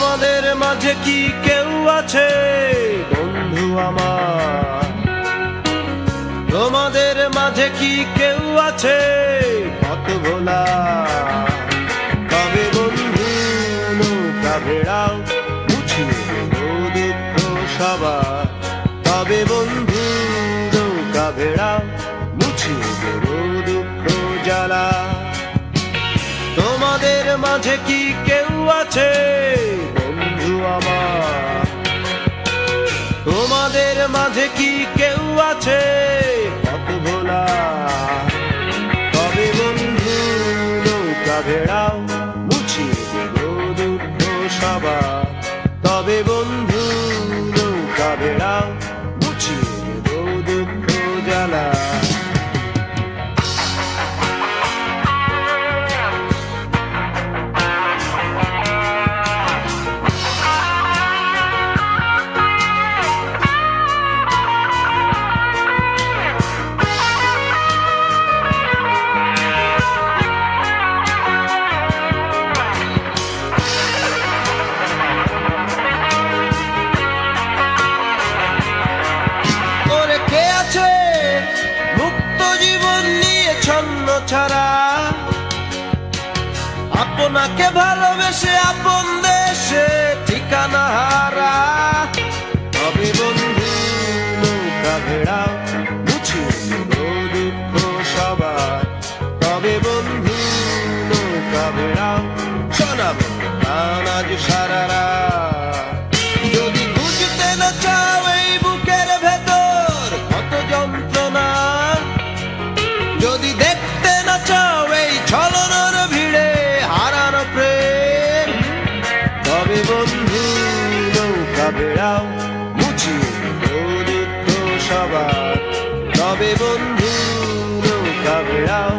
মাঝে কি কেউ আছে? বন্ধু আমার। তোমাদের মাঝে কি কেউ আছে? কত ভোলা। কবে বন্ধু, নৌকা ভেড়াও দেবো দুঃখ সবার। তবে বন্ধু, নৌকা ভেড়াও মুছিয়ে দুঃখ জ্বালা। তোমাদের মাঝে কি কেউ আছে? তোমাদের মাঝে কি কেউ আছে? কত ভোলা, তবে বন্ধু, নৌকা ভেড়াও মুছিয়ে দুঃখ সবা তবে বন্ধু, নৌকা ভেড়াও ছাড়া আপনাকে ভালোবেসে আপন দেশে ঠিকানা হারা। তবে বন্ধু, নৌকা ভেড়াও মুছিয়ে দুঃখ সবার। তবে বন্ধু, নৌকা ভেড়াও শোনাবো গান আজ সারা রাত। যদি বুঝতে না চাও এই বুকের ভেতর কত যন্ত্রণা। যদি বেড়াও মুছিয়ে দৌড়িত সবার। তবে বন্ধু নৌকা বেড়াও